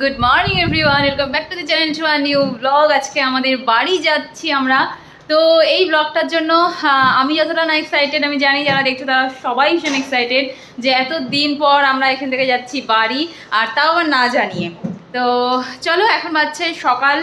Good morning everyone welcome back to the channel to our new vlog আজকে আমাদের বাড়ি যাচ্ছি আমরা। তো এই ব্লগটার জন্য আমি যতটা না এক্সাইটেড আমি জানি যারা দেখছ তারা সবাই ভীষণ এক্সাইটেড যে এত দিন পর আমরা এখান থেকে যাচ্ছি বাড়ি, আর তাও আবার না জানিয়ে। তো চলো, এখন বাজছে সকাল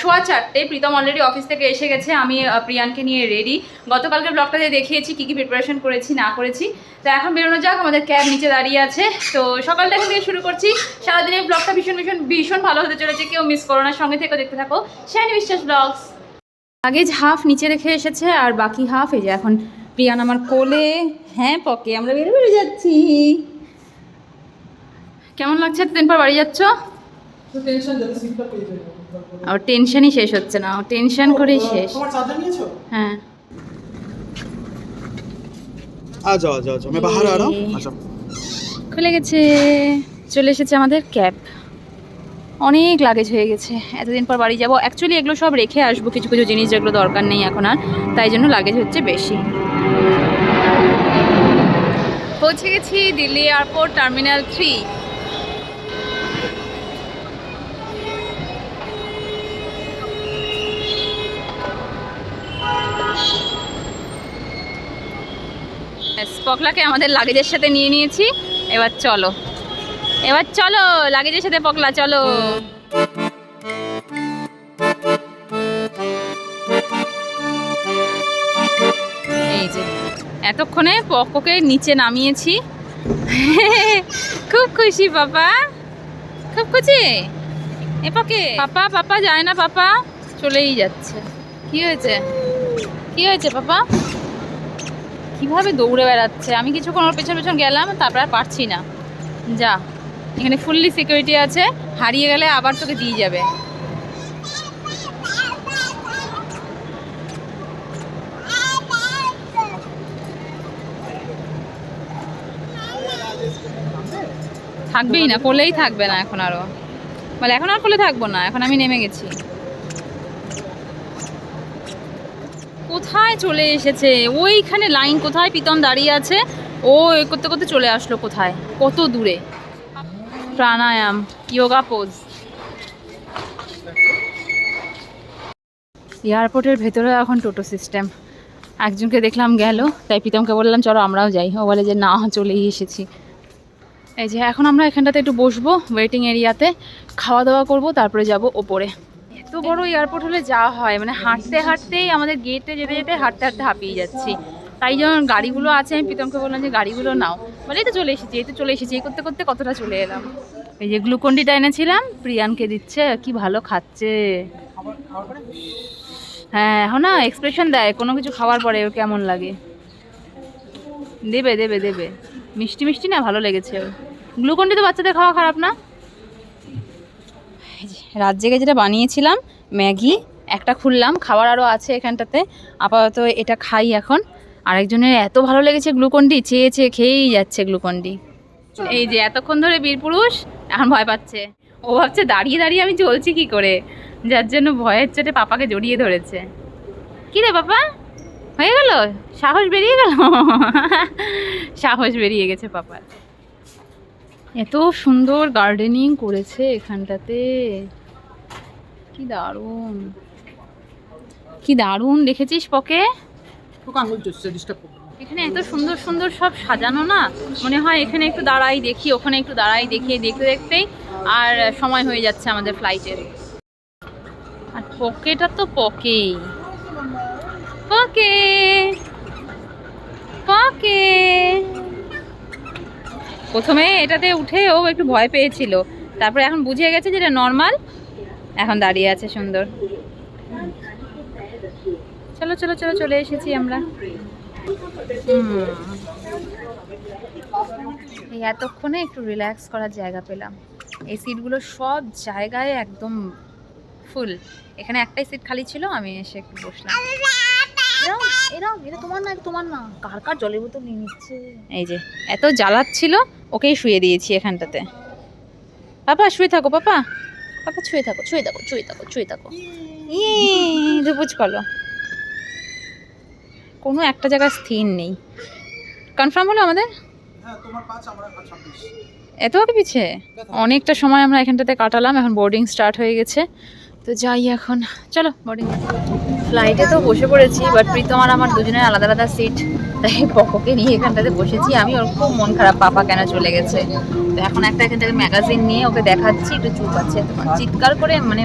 সোয়া চারটে। প্রীতম অলরেডি অফিস থেকে এসে গেছে, আমি প্রিয়ানকে নিয়ে রেডি গতকালকে ব্লগটা ব্লগটাতে দেখিয়েছি, কী কী প্রিপারেশন করেছি, না করেছি, তো এখন বেরোনো যাক, আমাদের ক্যাব নিচে দাঁড়িয়ে আছে। তো সকালটা এখন থেকে শুরু করছি। সারাদিনের ব্লগটা ভীষণ ভীষণ ভীষণ ভালো হতে চলেছে, কেউ মিস করো না, সঙ্গে থেকে দেখতে থাকো। শাইনি বিশ্বাস ব্লগস আগে হাফ নিচে রেখে এসেছে, আর বাকি হাফ এই যে এখন প্রিয়ান আমার কোলে হ্যাঁ পকে আমরা বেরো বেরো যাচ্ছি। কেমন লাগছে? এতদিন পর বাড়ি যাচ্ছ? তো আর টেনশনই শেষ হচ্ছে না ও টেনশন করেই শেষ। হ্যাঁ। আ যাও আ আমি বাহার আ ইয়ে। আচ্ছা। খুলে গেছে চলে এসেছে আমাদের ক্যাব। অনেক লাগেজ হয়ে গেছে এতদিন পর বাড়ি যাব। অ্যাকচুয়ালি এগুলো সব রেখে আসব কিছু কিছু জিনিস যেগুলো দরকার নেই এখন আর তাই জন্য লাগেজ হচ্ছে বেশি। পৌঁছে গেছি দিল্লি এয়ারপোর্ট টার্মিনাল থ্রি। পকলাকে আমাদের লাগেজের সাথে নিয়ে নিয়েছি। এবার চলো। এবার চলো, লাগেজের সাথে পকলা, চলো। এই যে, এতক্ষণে পককে নিচে নামিয়েছি। খুব খুশি, পাপা। খুব খুশি? এ পকে? পাপা পাপা যায় না, পাপা। চলেই যাচ্ছে। কি হয়েছে? কি হয়েছে, পাপা? কীভাবে দৌড়ে বেড়াচ্ছে? আমি কিছুক্ষণ ওর পেছন পেছন গেলাম, তারপর আর পারছি না। যা, এখানে ফুললি সিকিউরিটি আছে, হারিয়ে গেলে আবার তোকে দিয়ে যাবে। থাকবেই না, কোলেই থাকবে না এখন আরও। বলে, এখন আর কোলে থাকব না, এখন আমি নেমে গেছি। কোথায় চলে এসেছে? ওইখানে লাইন কোথায়? পিতম দাঁড়িয়ে আছে। ও এ করতে করতে চলে আসলো কোথায়? কত দূরে? প্রাণায়াম ইয়োগা পোজ এয়ারপোর্টের ভেতরে এখন টোটো সিস্টেম একজনকে দেখলাম গেল, তাই প্রীতমকে বললাম, চলো আমরাও যাই। ও বলে যে, না, চলেই এসেছি। এই যে, এখন আমরা এখানটাতে একটু বসবো ওয়েটিং এরিয়াতে খাওয়া দাওয়া করব, তারপরে যাব ওপরে। বড় এয়ারপোর্ট হলে যাওয়া হয় মানে হাঁটতে হাঁটতেই আমাদের গেটে যেতে যেতে হাঁটতে হাঁটতে হাঁপিয়ে যাচ্ছি। তাই যখন গাড়িগুলো আছে, আমি প্রীতমকে বললাম যে গাড়িগুলো নাও। বলে, এই তো চলে এসেছি, এই তো চলে এসেছি। এই করতে করতে কতটা চলে এলাম। এই যে গ্লুকন্ডিটা এনেছিলাম প্রিয়ানকে দিচ্ছে, কি ভালো খাচ্ছে। হ্যাঁ এখন না এক্সপ্রেশন দেয়, কোনো কিছু খাওয়ার পরে ওর কেমন লাগে। দেবে দেবে দেবে। মিষ্টি মিষ্টি না, ভালো লেগেছে ওর। গ্লুকন্ডি তো বাচ্চাদের খাওয়া খারাপ না? রাত জেগে যেটা বানিয়েছিলাম, ম্যাগি, একটা খুললাম, খাবার আরও আছে এখানটাতে, আপাতত এটা খাই এখন। আরেকজনের এত ভালো লেগেছে গ্লুকন্ডি চেয়ে চেয়ে খেয়েই যাচ্ছে গ্লুকন্ডি এই যে এতক্ষণ ধরে বীরপুরুষ এখন ভয় পাচ্ছে। ও ভাবছে দাঁড়িয়ে দাঁড়িয়ে আমি চলছি কি করে? যার জন্য ভয়ের চোটে পাপাকে জড়িয়ে ধরেছে। কি রে পাপা? হয়ে গেল? সাহস বেরিয়ে গেল? সাহস বেরিয়ে গেছে পাপার। এত সুন্দর গার্ডেনিং করেছে এখানটাতে। কি দারুণ। কি দারুণ দেখেছিস পকে। এখানে এত সুন্দর সুন্দর সব সাজানো না? মনে হয় এখানে একটু দাঁড়াই দেখি ওখানে একটু দাঁড়াই দেখি দেখতে দেখতেই। আর সময় হয়ে যাচ্ছে আমাদের ফ্লাইটের আর পকেটা তো পকেই। পকে। পকে। প্রথমে এটাতে উঠে ও একটু ভয় পেয়েছিল। তারপরে এখন বুঝে গেছে যে এটা নর্মাল এখন দাঁড়িয়ে আছে সুন্দর। চলো চলো চলো চলে এসেছি আমরা। এই এতক্ষণে একটু রিল্যাক্স করার জায়গা পেলাম। এই সিটগুলো সব জায়গায় একদম ফুল এখানে একটাই সিট খালি ছিল আমি এসে একটু বসলাম। এরম এটা তোমার না তোমার না। কার কার জলের বোতল নিয়ে নিচ্ছে? এই যে এত জ্বালাচ্ছিল ওকেই শুয়ে দিয়েছি এখানটাতে। পাপা শুয়ে থাকো পাপা। পাপা ছুঁয়ে থাকো ছুঁয়ে থাকো ছুঁয়ে থাকো ছুঁয়ে থাকো। ই দুপুজ করল কোনো একটা জায়গায় স্থির নেই। কনফার্ম হলো আমাদের? হ্যাঁ এত আগে পিছে? অনেকটা সময় আমরা এখানটাতে কাটালাম এখন বোর্ডিং স্টার্ট হয়ে গেছে। তো যাই এখন, চলো বোর্ডিং ফ্লাইটে তো বসে পড়েছি বাট প্রীতম আর আমার দুজনের আলাদা আলাদা সিট তাই পকোকে নিয়ে এখানটাতে বসেছি। আমি ওর খুব মন খারাপ, পাপা কেন চলে গেছে? তো এখন একটা এখান থেকে ম্যাগাজিন নিয়ে ওকে দেখাচ্ছি, একটু চুপ আছে। চিৎকার করে মানে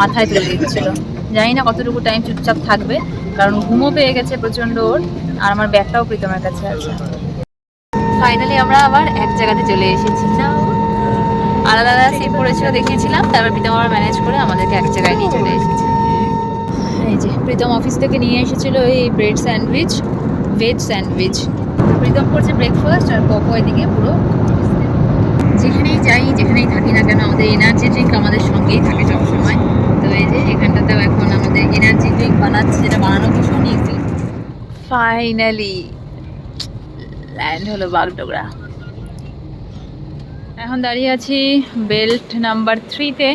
মাথায় তুলে দিচ্ছিল। জানি না কতটুকু টাইম চুপচাপ থাকবে, কারণ ঘুমও পেয়ে গেছে প্রচণ্ড ওর, আর আমার ব্যাগটাও প্রীতমের কাছে আছে। ফাইনালি আমরা আবার এক জায়গাতে চলে এসেছি। না আলাদা আলাদা সিট পড়েছিল দেখিয়েছিলাম। তারপর প্রীতম আবার ম্যানেজ করে আমাদেরকে এক জায়গায় নিয়ে চলে এসেছে। এই যে প্রীতম অফিস থেকে নিয়ে এসেছিল এই bread sandwich veg sandwich Pritam করছে ব্রেকফাস্ট আর পপো এদিকে পুরো যেখানেই যাই যেখানেই থাকি না কেন আমাদের এনার্জি ড্রিঙ্ক আমাদের সঙ্গেই থাকে সবসময়। তো এই যে এখানটাতেও এখন আমাদের এনার্জি ড্রিঙ্ক বানাচ্ছে যেটা বানানো ভীষণ ইজি ফাইনালি ল্যান্ড হলো বাগডোগরা এখন দাঁড়িয়ে আছি বেল্ট নাম্বার থ্রিতে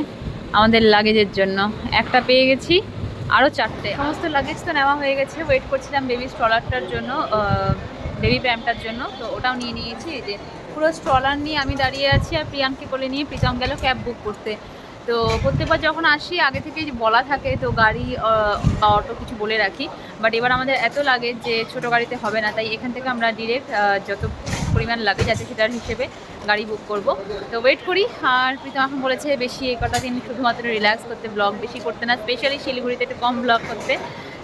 আমাদের লাগেজের জন্য। একটা পেয়ে গেছি আরও চারটে। সমস্ত লাগেজ তো নেওয়া হয়ে গেছে ওয়েট করছিলাম বেবি স্ট্রলারটার জন্য বেবি প্যাম্পটার জন্য, তো ওটাও নিয়ে নিয়েছি। যে পুরো স্ট্রলার নিয়ে আমি দাঁড়িয়ে আছি আর প্রিয়াঙ্কে কোলে নিয়ে, প্রীতম গেল ক্যাব বুক করতে। তো প্রত্যেকবার যখন আসি, আগে থেকে বলা থাকে, তো গাড়ি বা অটো কিছু বলে রাখি। বাট এবার আমাদের এত লাগে যে ছোট গাড়িতে হবে না, তাই এখান থেকে আমরা ডিরেক্ট যত পরিমাণ লাগে যাতে সেটার হিসেবে গাড়ি বুক করব। তো ওয়েট করি। আর প্রীতম এখন বলেছে বেশি এই কটা দিন শুধুমাত্র রিল্যাক্স করতে ব্লগ বেশি করতে না স্পেশালি শিলিগুড়িতে একটু কম ব্লগ করতে।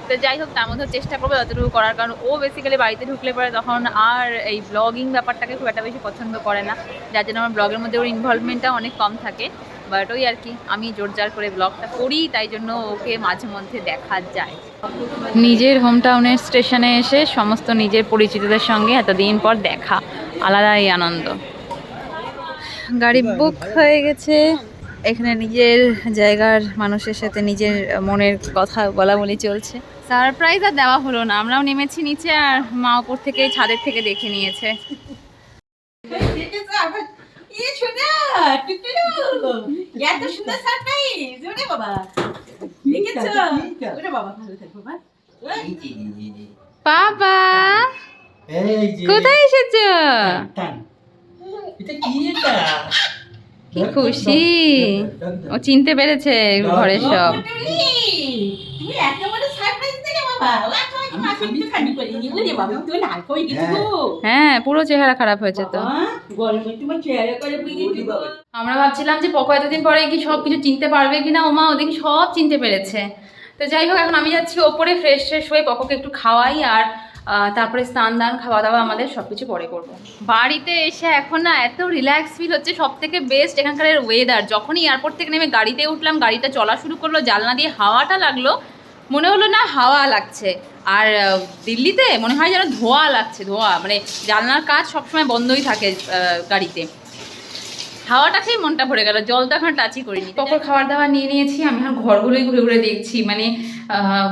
তো যাই হোক, তার মধ্যেও চেষ্টা করব যতটুকু করার। কারণ ও বেসিক্যালি বাড়িতে ঢুকলে পরে তখন আর এই ব্লগিং ব্যাপারটাকে খুব একটা বেশি পছন্দ করে না। যার জন্য আমার ব্লগের মধ্যে ওর ইনভলভমেন্টটা অনেক কম থাকে। বাট ওই আর কি, আমি জোরজার করে ব্লগটা করি, তাই জন্য ওকে মাঝে মধ্যে দেখা যায়। নিজের হোম টাউনের স্টেশনে এসে সমস্ত নিজের পরিচিতদের সঙ্গে এতদিন পর দেখা। আলাদাই আনন্দ। গাড়ি বুক হয়ে গেছে। এখানে নিজের জায়গার মানুষের সাথে নিজের মনের কথা বলা বলি চলছে। সারপ্রাইজ আর দেওয়া হলো না আমরাও নেমেছি নিচে আর মা ওপর থেকে ছাদের থেকে দেখে নিয়েছে। বাবা কোথায় এসেছ। এটা কি এটা? কি খুশি। ও চিনতে পেরেছে ঘরের সব। তুমি এত বড় সারপ্রাইজ দিলে বাবা। ওরে বাবা গো হ্যাঁ। পুরো চেহারা খারাপ হয়েছে তো। আমরা ভাবছিলাম যে পকো এতদিন পরে কি সব কিছু চিনতে পারবে কিনা? ওমা ওদিকে সব চিনতে পেরেছে। তো যাই হোক এখন আমি যাচ্ছি ওপরে ফ্রেশ ফ্রেশ হয়ে পকোকে একটু খাওয়াই আর তারপরে স্নান, দান খাওয়া দাওয়া আমাদের সব কিছু পরে করব। বাড়িতে এসে এখন না এত রিল্যাক্স ফিল হচ্ছে সব থেকে বেস্ট এখানকার ওয়েদার যখনই এয়ারপোর্ট থেকে নেমে গাড়িতে উঠলাম, গাড়িটা চলা শুরু করল, জানলা দিয়ে হাওয়াটা লাগল, মনে হলো না হাওয়া লাগছে। আর দিল্লিতে মনে হয় যেন ধোয়া লাগছে, ধোয়া। মানে জানলার কাজ সবসময় বন্ধই থাকে গাড়িতে। হাওয়াটা খেয়ে মনটা ভরে গেল জল তো এখন টাচই করিনি। পকর খাবার দাবার নিয়ে নিয়েছি আমি এখন ঘরগুলোই ঘুরে ঘুরে দেখছি মানে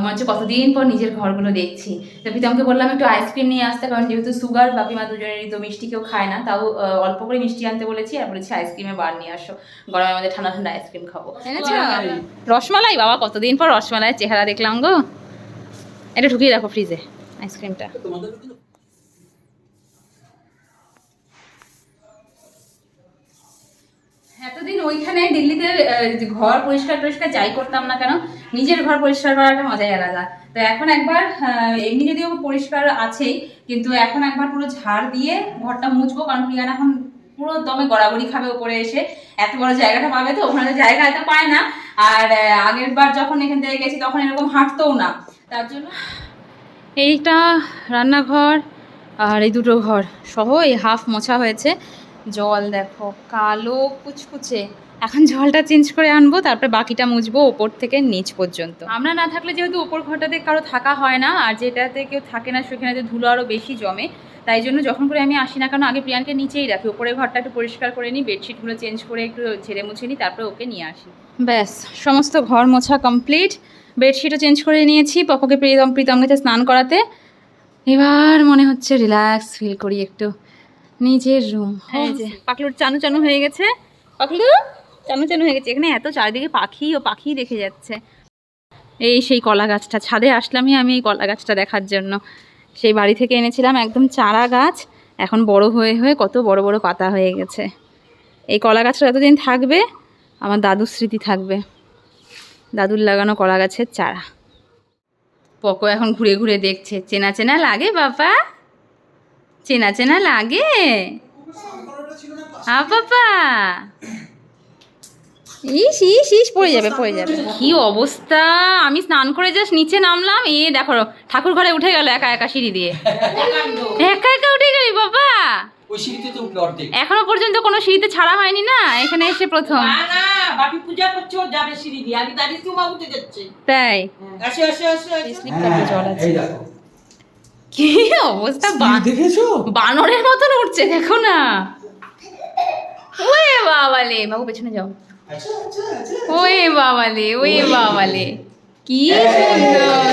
মনে হচ্ছে কতদিন পর নিজের ঘরগুলো দেখছি। তো প্রীতমকে বললাম একটু আইসক্রিম নিয়ে আসতে কারণ যেহেতু সুগার বাপিমা দুজনেরই তো মিষ্টি কেউ খায় না তাও অল্প করে মিষ্টি আনতে বলেছি আর বলেছি আইসক্রিমে বার নিয়ে আসো। গরমে আমাদের ঠান্ডা ঠান্ডা আইসক্রিম খাব। রসমালাই বাবা কতদিন পর রসমালাই চেহারা দেখলাম গো। এটা ঢুকিয়ে রাখো ফ্রিজে আইসক্রিমটা এতদিন ওইখানে দিল্লিতে ঘর পরিষ্কার পরিষ্কার যাই করতাম না কেন, নিজের ঘর পরিষ্কার করাটা মজাই আলাদা। তো এখন একবার এমনি যদিও পরিষ্কার আছেই, কিন্তু এখন একবার পুরো ঝাড় দিয়ে ঘরটা মুছবো, কারণ প্রিয়ান এখন পুরো দমে গড়াগড়ি খাবে উপরে এসে। এত বড় জায়গাটা পাবে তো, ওখানে জায়গা এত পায় না। আর আগের বার যখন এখান থেকে গেছি, তখন এরকম হাঁটতেও না। তার জন্য এইটা রান্নাঘর আর এই দুটো ঘর সহ এই হাফ মোছা হয়েছে। জল দেখো, কালো কুচকুচে। এখন জলটা চেঞ্জ করে আনব, তারপরে বাকিটা মুছবো ওপর থেকে নিচ পর্যন্ত। আমরা না থাকলে যেহেতু ওপর ঘরটাতে কারও থাকা হয় না, আর যেটাতে কেউ থাকে না সেখানে ধুলো আরও বেশি জমে। তাই জন্য যখন করে আমি আসি না কেন, আগে প্রিয়ানকে নিচেই রাখি। ওপরের ঘরটা একটু পরিষ্কার করে নিই, বেডশিটগুলো চেঞ্জ করে একটু ঝেড়ে মুছে নিই, তারপরে ওকে নিয়ে আসি। ব্যাস, সমস্ত ঘর মোছা কমপ্লিট বেডশিটও চেঞ্জ করে নিয়েছি পপকে প্রীতম প্রীতম গেছে স্নান করাতে। এবার মনে হচ্ছে রিল্যাক্স ফিল করি একটু। নিজের রুম। এই যে পাখলুর চানু চানু হয়ে গেছে। পাখলু চানু চানু হয়ে গেছে। এখানে এত চারিদিকে পাখি ও পাখি দেখে যাচ্ছে। এই সেই কলা গাছটা ছাদে আসলামই আমি এই কলা গাছটা দেখার জন্য। সেই বাড়ি থেকে এনেছিলাম একদম চারা গাছ। এখন বড় হয়ে হয়ে কত বড় বড় পাতা হয়ে গেছে। এই কলা গাছটা এতদিন থাকবে আমার দাদুর স্মৃতি থাকবে। দাদুর লাগানো কলা গাছের চারা। পকো এখন ঘুরে ঘুরে দেখছে। চেনা চেনা লাগে বাবা? চেনা চেনা লাগে? আ বাবা। ইস ইস ইস পড়ে যাবে পড়ে যাবে। কি অবস্থা? আমি স্নান করে জাস্ট নিচে নামলাম এ দেখো ঠাকুর ঘরে উঠে গেল একা একা সিঁড়ি দিয়ে। একা একা উঠে গেলি বাবা? এখনও পর্যন্ত কোনো সিঁড়িতে ছাড়া হয়নি না? এখানে এসে প্রথম। তাই? জল আছে। দেখো কি অবস্থা? বা- দেখেছ? বানরের মতন উঠছে দেখো না। ওয়ে বাবালে বাবু পেছনে যাও। ওয়ে বাবালে ওয়ে বাবালে। কি সুন্দর।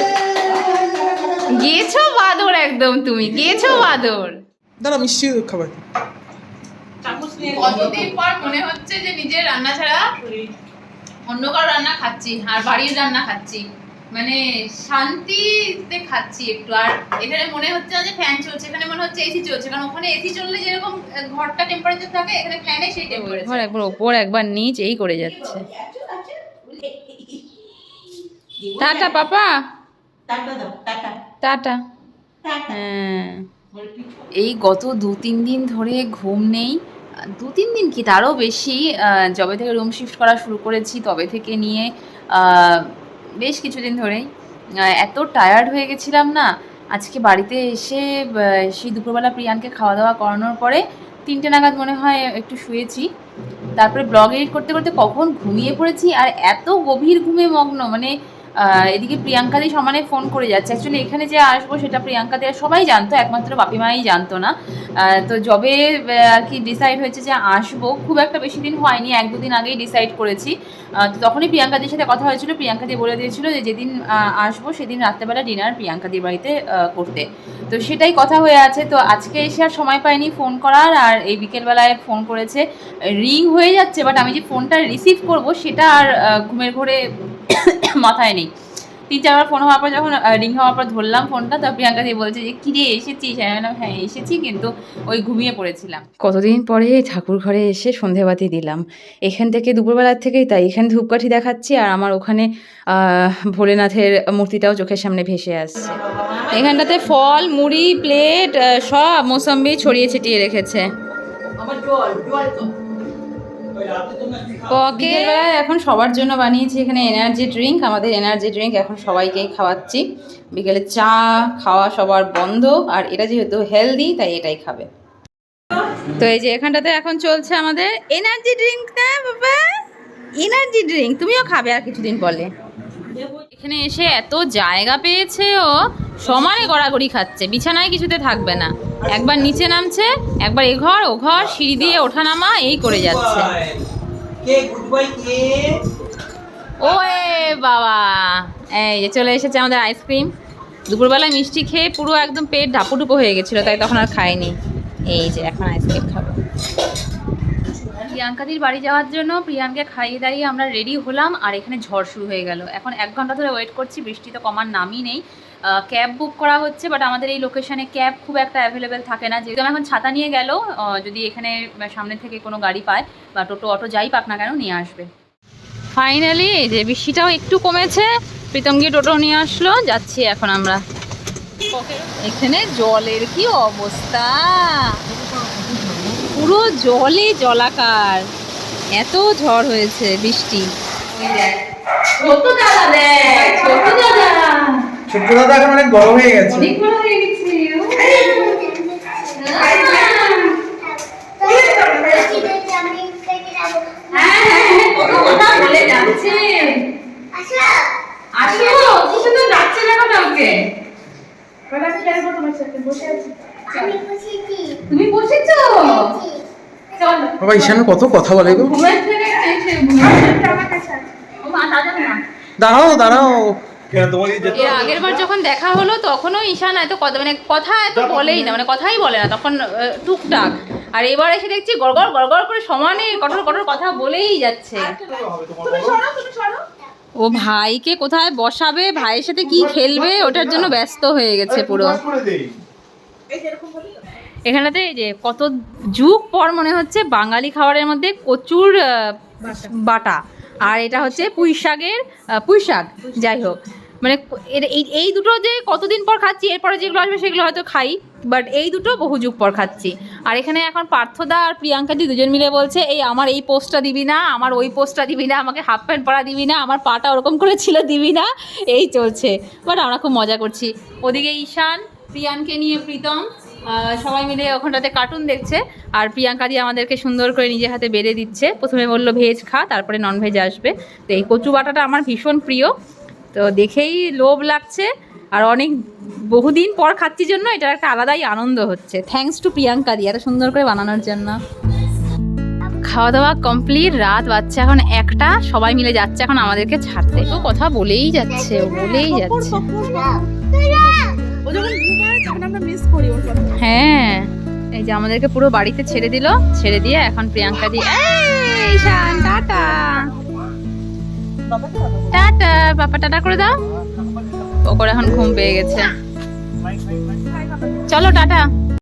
গেছো বাদর একদম তুমি গেছো বাদর। দাঁড়া মিষ্টি খাবার। কতদিন পর মনে হচ্ছে যে নিজের রান্না ছাড়া অন্য কারও রান্না খাচ্ছি আর বাড়ির রান্না খাচ্ছি? মানে শান্তিতে খাচ্ছি একটু। আর এখানে মনে হচ্ছে যে ফ্যান চলছে এখানে মনে হচ্ছে এসি চলছে কারণ ওখানে এসি চললে যেরকম ঘরটা টেম্পারেচার থাকে এখানে ফ্যানে সেই টেম্পারেচার একবার ওপর একবার নিচ এই করে যাচ্ছে। টাটা পাপা। টাটা। হ্যাঁ। এই গত দু তিন দিন ধরে ঘুম নেই। দু তিন দিন কি? তারও বেশি যবে থেকে রুম শিফট করা শুরু করেছি তবে থেকে নিয়ে বেশ কিছুদিন ধরেই। এত টায়ার্ড হয়ে গেছিলাম না। আজকে বাড়িতে এসে সেই দুপুরবেলা প্রিয়ানকে খাওয়া দাওয়া করানোর পরে তিনটে নাগাদ মনে হয় একটু শুয়েছি। তারপরে ব্লগ এডিট করতে করতে কখন ঘুমিয়ে পড়েছি আর এত গভীর ঘুমে মগ্ন। মানে এদিকে প্রিয়াঙ্কা প্রিয়াঙ্কাদি সমানে ফোন করে যাচ্ছে। অ্যাকচুয়ালি এখানে যে আসব সেটা প্রিয়াঙ্কাদি আর সবাই জানতো একমাত্র বাপিমাই জানতো না। তো আহ, আর কি ডিসাইড হয়েছে যে আসব। খুব একটা বেশি দিন হয়নি এক দুদিন আগেই ডিসাইড করেছি। তো তখনই প্রিয়াঙ্কাদির সাথে কথা হয়েছিল। প্রিয়াঙ্কা প্রিয়াঙ্কাদি বলে দিয়েছিল যে যেদিন আসব সেদিন রাত্রেবেলা ডিনার প্রিয়াঙ্কা প্রিয়াঙ্কাদির বাড়িতে করতে। তো সেটাই কথা হয়ে আছে। তো আজকে এসে আর সময় পাইনি ফোন করার আর এই বিকেলবেলায় ফোন করেছে। রিং হয়ে যাচ্ছে বাট আমি যে ফোনটা রিসিভ করব সেটা আর ঘুমের ঘোরে মাথায় নেই। তিন চারবার ফোন হওয়ার পর যখন রিং হওয়ার পর ধরলাম ফোনটা তো প্রিয়াঙ্কা দিয়ে বলছে যে কিরে এসেছিস? আমি বললাম হ্যাঁ এসেছি কিন্তু ওই ঘুমিয়ে পড়েছিলাম। কতদিন পরে ঠাকুর ঘরে এসে সন্ধেবাতি দিলাম। এখান থেকে দুপুরবেলার থেকেই তাই এখানে ধূপকাঠি দেখাচ্ছি আর আমার ওখানে ভোলেনাথের মূর্তিটাও চোখের সামনে ভেসে আসছে। এখানটাতে ফল মুড়ি প্লেট সব মোসাম্বি ছড়িয়ে ছিটিয়ে রেখেছে। আমার জল জল বিকেলবেলায় এখন সবার জন্য বানিয়েছি এখানে এনার্জি ড্রিঙ্ক আমাদের এনার্জি ড্রিঙ্ক এখন সবাইকেই খাওয়াচ্ছি। বিকেলে চা খাওয়া সবার বন্ধ, আর এটা যেহেতু হেলদি তাই এটাই খাবে। তো এই যে এখানটাতে এখন চলছে আমাদের এনার্জি ড্রিঙ্ক এনার্জি ড্রিঙ্ক তুমিও খাবে আর কিছুদিন পরে। এখানে এসে এত জায়গা পেয়েছে ও সমানে গড়াগড়ি খাচ্ছে, বিছানায় কিছুতে থাকবে না। একবার নিচে নামছে, একবার এ ঘর, ও ঘর, সিঁড়ি দিয়ে ওঠা নামা এই করে যাচ্ছে। ও বাবা, এই যে চলে এসেছে আমাদের আইসক্রিম। দুপুরবেলা মিষ্টি খেয়ে পুরো একদম পেট ঢাপুডুপো হয়ে গেছিল, তাই তখন আর খাইনি। এই যে এখন আইসক্রিম খাব। প্রিয়াঙ্কাদির বাড়ি যাওয়ার জন্য প্রিয়াঙ্কে খাইয়ে দাঁড়িয়ে আমরা রেডি হলাম আর এখানে ঝড় শুরু হয়ে গেল। এখন এক ঘণ্টা ধরে ওয়েট করছি, বৃষ্টি তো কমার নামই নেই। ক্যাব বুক করা হচ্ছে বাট আমাদের এই লোকেশনে ক্যাব খুব একটা অ্যাভেলেবেল থাকে না। যেহেতু এখন ছাতা নিয়ে গেল যদি এখানে সামনে থেকে কোনো গাড়ি পায় বা টোটো, অটো যাই পাক না কেন, নিয়ে আসবে। ফাইনালি এই যে বৃষ্টিটাও একটু কমেছে প্রীতম গিয়ে টোটো নিয়ে আসলো, যাচ্ছি এখন আমরা। এখানে জলের কি অবস্থা? পুরো জলে জলাকার। এত ঝড় হয়েছে বৃষ্টি। ছোট দাদা দেখ ছোট দাদা। ছোট্ট দাদা এখন অনেক বড় হয়ে গেছে। অনেক বড় হয়ে গেছে হ্যাঁ হ্যাঁ হ্যাঁ কত কথা বলে যাচ্ছে আসো কি সুন্দর যাচ্ছে দেখো না ওকে তুমি বসেছো ঈশান কত কথা বলে গো। দাঁড়াও দাঁড়াও। এর আগের বার যখন দেখা হলো তখনও ঈশান এত কথা মানে কথা এত বলেই না মানে কথাই বলে না তখন টুকটাক। আর এবার এসে দেখছি গড়গড় গড়গড় করে সমানে কঠোর কঠোর কথা বলেই যাচ্ছে। ও ভাইকে কোথায় বসাবে? ভাইয়ের সাথে কি খেলবে? ওটার জন্য ব্যস্ত হয়ে গেছে পুরো। এখানেতে এই যে কত যুগ পর মনে হচ্ছে বাঙালি খাবারের মধ্যে কচুর বাটা। আর এটা হচ্ছে পুঁই শাকের পুঁই শাক। যাই হোক। মানে এই দুটো যে কতদিন পর খাচ্ছি, এরপরে যেগুলো আসবে সেগুলো হয়তো খাই বাট এই দুটো বহু যুগ পর খাচ্ছি। আর এখানে এখন পার্থদা আর প্রিয়াঙ্কা দি দুজন মিলে বলছে, এই আমার এই পোস্টটা দিবি না, আমার ওই পোস্টটা দিবি না, আমাকে হাফ প্যান্ট পরা দিবি না, আমার পাটা ওরকম করে ছিল দিবি না। এই চলছে। বাট আমরা খুব মজা করছি। ওদিকে ঈশান প্রিয়ানকে নিয়ে প্রীতম। সবাই মিলে ওখানটাতে কার্টুন দেখছে আর প্রিয়াঙ্কা দিয়ে আমাদেরকে সুন্দর করে নিজের হাতে বেড়ে দিচ্ছে। প্রথমে বলল, ভেজ খা, তারপরে নন ভেজ আসবে। তো এই কচু বাটাটা আমার ভীষণ প্রিয়। তো দেখেই লোভ লাগছে আর অনেক, বহুদিন পর খাচ্ছি জন্য এটার একটা আলাদাই আনন্দ হচ্ছে। থ্যাঙ্কস টু প্রিয়াঙ্কা দি, এত সুন্দর করে বানানোর জন্য। খাওয়া দাওয়া কমপ্লিট রাত বাচ্চা এখন একটা, সবাই মিলে যাচ্ছে এখন আমাদেরকে ছাড়তে। তো কথা বলেই যাচ্ছে বলেই যাচ্ছে। ও যখন ঘুমায় তখন আমরা মিস করি ওর কথা। হ্যাঁ। এই যে আমাদেরকে পুরো বাড়িতে ছেড়ে দিল। ছেড়ে দিয়ে এখন প্রিয়াঙ্কা দি এই, শান, টাটা। টাটা, বাবা টাটা করে দাও। ও করে এখন ঘুম পেয়ে গেছে। চলো, টাটা।